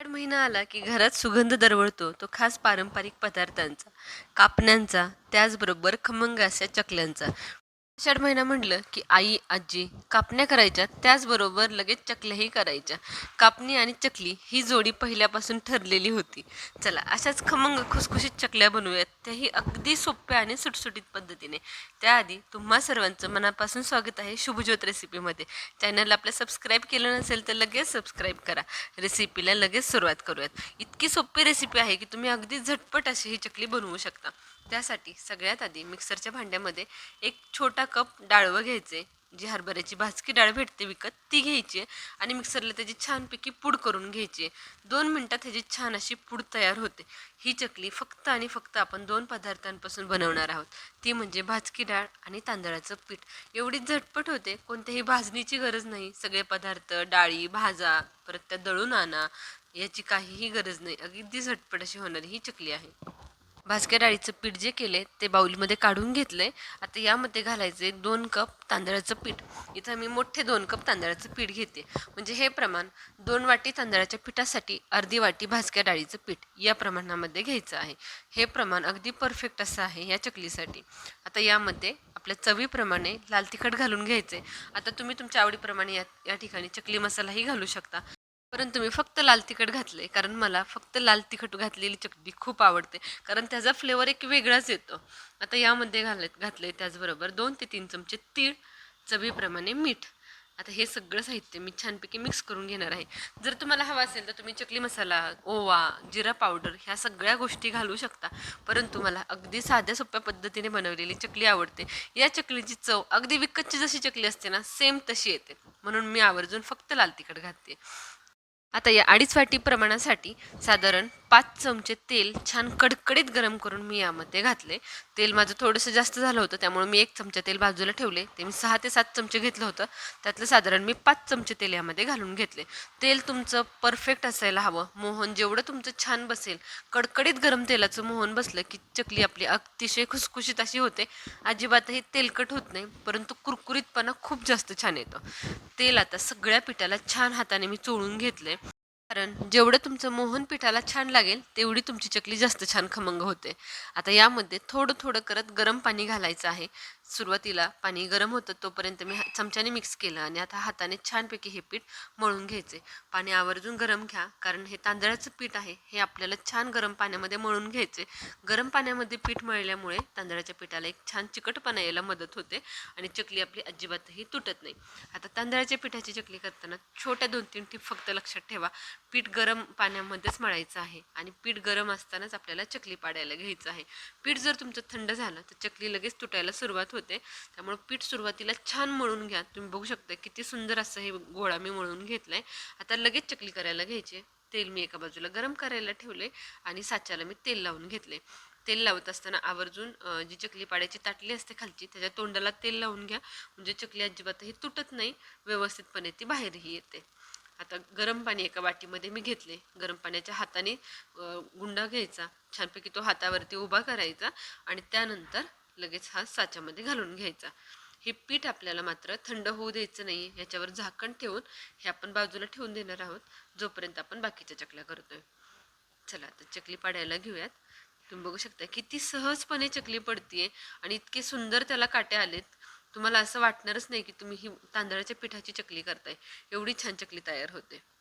आषाढ महिना आला की घरात सुगंध दरवळतो तो खास पारंपरिक पदार्थांचा कापण्यांचा त्याचबरोबर खमंग अशा चकल्यांचा. आषाढ महिना म्हटलं की आई आजी कापण्या करायच्या त्याचबरोबर लगेच चकल्याही करायच्या. कापणी आणि चकली ही जोडी पहिल्यापासून ठरलेली होती. चला अशाच खमंग खुसखुशीत चकल्या बनवूयात. त्याही अगदी सोप्या आणि सुटसुटीत पद्धतीने. त्याआधी तुम्हा सर्वांचं मनापासून स्वागत आहे शुभज्योत रेसिपीमध्ये. चॅनल आपलं सबस्क्राईब केलं नसेल तर लगेच सबस्क्राईब करा. रेसिपीला लगेच सुरुवात करूयात. इतकी सोपी रेसिपी आहे की तुम्ही अगदी झटपट अशी ही चकली बनवू शकता. त्यासाठी सगळ्यात आधी मिक्सरच्या भांड्यामध्ये एक छोटा कप डाळवं घ्यायचे जी हरभऱ्याची भाजकी डाळ भेटते विकत ती घ्यायची आणि मिक्सरला त्याची छानपैकी पूड करून घ्यायची. दोन मिनटात ह्याची छान अशी पूड तयार होते. ही चकली फक्त आणि फक्त आपण दोन पदार्थांपासून बनवणार आहोत. ती म्हणजे भाजकी डाळ आणि तांदळाचं पीठ. एवढी झटपट होते कोणत्याही भाजणीची गरज नाही. सगळे पदार्थ डाळी भाजा परत त्या दळून आणा याची काहीही गरज नाही. अगदी झटपट अशी होणारी ही चकली आहे. भाजक्या डाळीचं पीठ जे केले ते बाऊलीमध्ये काढून घेतलंय. आता यामध्ये घालायचे दोन कप तांदळाचं पीठ. इथं मी मोठे दोन कप तांदळाचं पीठ घेते. म्हणजे हे प्रमाण दोन वाटी तांदळाच्या पिठासाठी अर्धी वाटी भाजक्या डाळीचं पीठ या प्रमाणामध्ये घ्यायचं आहे. हे प्रमाण अगदी परफेक्ट असं आहे या चकलीसाठी. आता यामध्ये आपल्या चवीप्रमाणे लाल तिखट घालून घ्यायचे आता तुम्ही तुमच्या आवडीप्रमाणे या या ठिकाणी चकली मसालाही घालू शकता. परंतु मी फक्त लाल तिखट घातले कारण मला फक्त लाल तिखट घातलेली चटणी खूप आवडते. कारण त्याचा फ्लेवर एक वेगळाच येतो. आता यामध्ये घालत घातले त्याचबरोबर दोन ते तीन चमचे तीळ चवीप्रमाणे मीठ. आता हे सगळं साहित्य मी छानपैकी मिक्स करून घेणार आहे. जर तुम्हाला हवा असेल तर तुम्ही चकली मसाला ओवा जिरा पावडर ह्या सगळ्या गोष्टी घालू शकता. परंतु मला अगदी साध्या सोप्या पद्धतीने बनवलेली चकली आवडते. या चकलीची चव अगदी विकतची जशी चकली असते ना सेम तशी येते. म्हणून मी आवर्जून फक्त लाल तिखट घालते आता या अडीच वाटी प्रमाणासाठी साधारण पाच चमचे तेल छान कडकडीत गरम करून मी यामध्ये घातले. तेल माझं थोडंसं जास्त झालं होतं त्यामुळे मी एक चमचा तेल बाजूला ठेवले. ते मी सहा ते सात चमचे घेतलं होतं. त्यातलं साधारण मी पाच चमचे तेल यामध्ये घालून घेतले. तेल तुमचं परफेक्ट असायला हवं. मोहन जेवढं तुमचं छान बसेल कडकडीत गरम तेलाचं मोहन बसलं की चकली आपली अतिशय खुसखुशीत अशी होते. अजिबातही तेलकट होत नाही परंतु कुरकुरीतपणा खूप जास्त छान येतो. तेल आता सगळ्या पिठाला छान हाताने मी चोळून घेतले कारण जेवढं तुमचं मोहन पिठाला छान लागेल तेवढी तुमची चकली जास्त छान खमंग होते. आता यामध्ये थोडं थोडं करत गरम पाणी घालायचं आहे. सुरुवातीला पाणी गरम होतं तोपर्यंत मी चमच्याने मिक्स केलं आणि आता हाताने छानपैकी हे पीठ मळून घ्यायचे. पाणी आवर्जून गरम घ्या कारण हे तांदळाचं पीठ आहे हे आपल्याला छान गरम पाण्यामध्ये मळून घ्यायचे. गरम पाण्यामध्ये पीठ मळल्यामुळे तांदळाच्या पिठाला एक छान चिकटपणा यायला मदत होते आणि चकली आपली अजिबातही तुटत नाही. आता तांदळाच्या पिठाची चकली करताना छोट्या दोन तीन टीप फक्त लक्षात ठेवा. पीठ गरम पाण्यामध्येच मळायचं आहे आणि पीठ गरम असतानाच आपल्याला चकली पाडायला घ्यायचं आहे. पीठ जर तुमचं थंड झालं तर चकली लगेच तुटायला सुरुवात होते. त्यामुळे पीठ सुरुवातीला छान मळून घ्या. तुम्ही बघू शकता किती सुंदर असं हे गोळा मी मळून घेतलाय. आता लगेच चकली करायला घ्यायचे. तेल मी एका बाजूला गरम करायला ठेवले आणि साच्याला मी तेल लावून घेतले तेल लावत असताना आवर्जून जी चकली पाड्याची ताटली असते खालची त्याच्या तोंडाला तेल लावून घ्या. म्हणजे चकली अजिबातही तुटत नाही व्यवस्थितपणे ती बाहेरही येते. आता गरम पाणी एका वाटीमध्ये मी घेतले गरम पाण्याच्या हाताने गुंडा घ्यायचा. छानपैकी तो हातावरती उभा करायचा आणि त्यानंतर लगेच हा साच्यामध्ये घालून घ्यायचा. हे पीठ आपल्याला मात्र थंड होऊ द्यायचं नाही याच्यावर झाकण ठेवून हे आपण बाजूला ठेवून देणार आहोत जोपर्यंत आपण बाकीच्या चकल्या करतोय. चला आता चकली पाडायला घेऊयात. तुम्ही बघू शकता किती सहजपणे चकली पडतीये आणि इतके सुंदर त्याला काटे आलेत. तुम्हाला असं वाटणारच नाही की तुम्ही ही तांदळाच्या पिठाची चकली करताय. एवढी छान चकली तयार होते.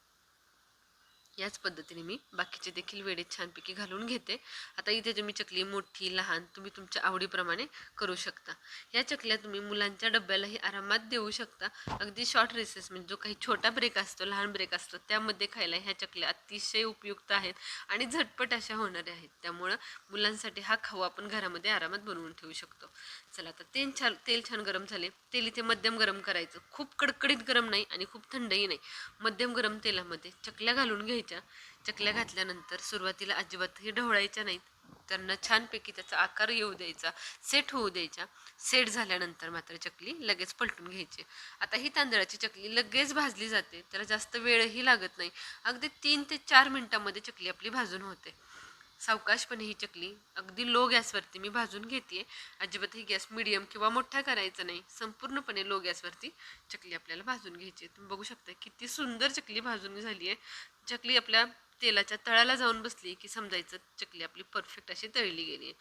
याच पद्धतीने मी बाकीचे देखील वेडे छानपैकी घालून घेते. आता इथे तुम्ही चकली मोठी लहान तुम्ही तुमच्या आवडीप्रमाणे करू शकता. या चकल्या तुम्ही मुलांच्या डब्यालाही आरामात देऊ शकता. अगदी शॉर्ट रेसेस म्हणजे जो काही छोटा ब्रेक असतो लहान ब्रेक असतो त्यामध्ये खायला ह्या चकल्या अतिशय उपयुक्त आहेत आणि झटपट अशा होणाऱ्या आहेत. त्यामुळं मुलांसाठी हा खाऊ आपण घरामध्ये आरामात बनवून ठेवू शकतो. चला आता तेल छान तेल छान गरम झाले. तेल इथे मध्यम गरम करायचं. खूप कडकडीत गरम नाही आणि खूप थंडही नाही. मध्यम गरम तेलामध्ये चकल्या घालून घ्यायच्या. चकल्या घातल्यानंतर सुरुवातीला अजिबातही ढवळायच्या नाहीत. त्यांना छानपैकी त्याचा आकार येऊ द्यायचा सेट होऊ द्यायचा. सेट झाल्यानंतर मात्र चकली लगेच पलटून घ्यायची. आता ही तांदळाची चकली लगेच भाजली जाते. त्याला जास्त वेळही लागत नाही. अगदी तीन ते चार मिनिटांमध्ये चकली आपली भाजून होते. सावकाशपणे ही चकली अगदी लो गॅसवरती मी भाजून घेते अजिबात ही गॅस मिडियम किंवा मोठा करायचा नाही. संपूर्णपणे लो गॅसवरती चकली आपल्याला भाजून घ्यायची तुम्ही बघू शकता किती सुंदर चकली भाजून झाली आहे चकली आपल्या तेलाच्या तळाला जाऊन बसली की समजायचं चकली आपली परफेक्ट अशी तळली गेली.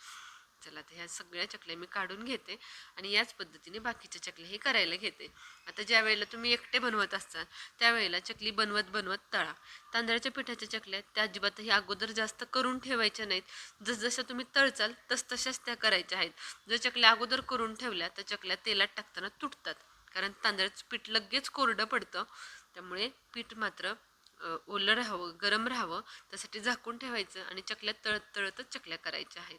चला आता ह्या सगळ्या चकल्या मी काढून घेते आणि याच पद्धतीने बाकीच्या चकल्या हे करायला घेते. आता ज्या वेळेला तुम्ही एकटे बनवत असताल त्यावेळेला चकली बनवत बनवत तळा. तांदळाच्या पिठाच्या चकल्या त्या अजिबातही अगोदर जास्त करून ठेवायच्या नाहीत. जसजशा तुम्ही तळचाल तस तशाच त्या करायच्या आहेत. जर चकल्या अगोदर करून ठेवल्या तर चकल्या तेलात टाकताना तुटतात. कारण तांदळाचं पीठ लगेच कोरडं पडतं. त्यामुळे पीठ मात्र ओलं राहावं गरम राहावं त्यासाठी झाकून ठेवायचं आणि चकल्या तळत तळतच चकल्या करायच्या आहेत.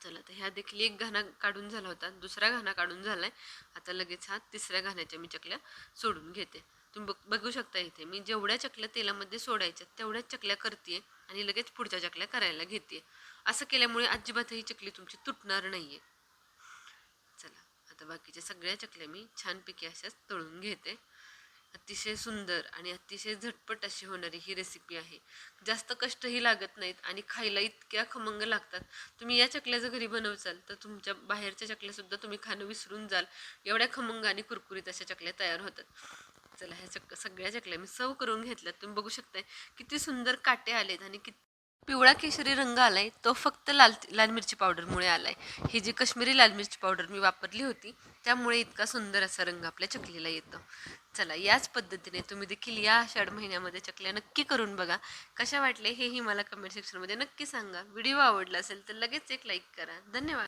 चला तर ह्या देखील एक घाणा काढून झाला होता. दुसरा घाणा काढून झाला आहे आता लगेच हा तिसऱ्या घाण्याच्या मी चकल्या सोडून घेते. तुम्ही बघ बघू शकता इथे मी जेवढ्या चकल्या तेलामध्ये सोडायच्या तेवढ्याच चकल्या करते आणि लगेच पुढच्या चकल्या करायला घेते असं केल्यामुळे अजिबात ही चकली तुमची तुटणार नाही आहे चला आता बाकीच्या सगळ्या चकल्या मी छानपैकी अशाच तळून घेते. अतिशय सुंदर आणि अतिशय झटपट अशी होणारी ही रेसिपी आहे. जास्त कष्टही लागत नाहीत आणि खायला इतक्या खमंग लागतात. तुम्ही या चकल्या जर घरी बनवचाल तर तुमच्या बाहेरच्या चकल्यासुद्धा तुम्ही खाणं विसरून जाल. एवढ्या खमंग आणि कुरकुरीत अशा चकल्या तयार होतात. चला ह्या चक सगळ्या चकल्या मी सर्व करून घेतल्यात. तुम्ही बघू शकताय किती सुंदर काटे आलेत आणि किती पिवळा केशरी रंग आलाय तो फक्त लाल लाल मिरची पावडरमुळे आलाय. ही जी काश्मीरी लाल मिरची पावडर मी वापरली होती त्यामुळे इतका सुंदर असा रंग आपल्या चकलीला येतो. चला याच पद्धतीने तुम्ही देखील या आषाढ महिन्यामध्ये चकल्या नक्की करून बघा. कशा वाटले हेही मला कमेंट सेक्शनमध्ये नक्की सांगा. व्हिडिओ आवडला असेल तर लगेच एक लाईक करा. धन्यवाद.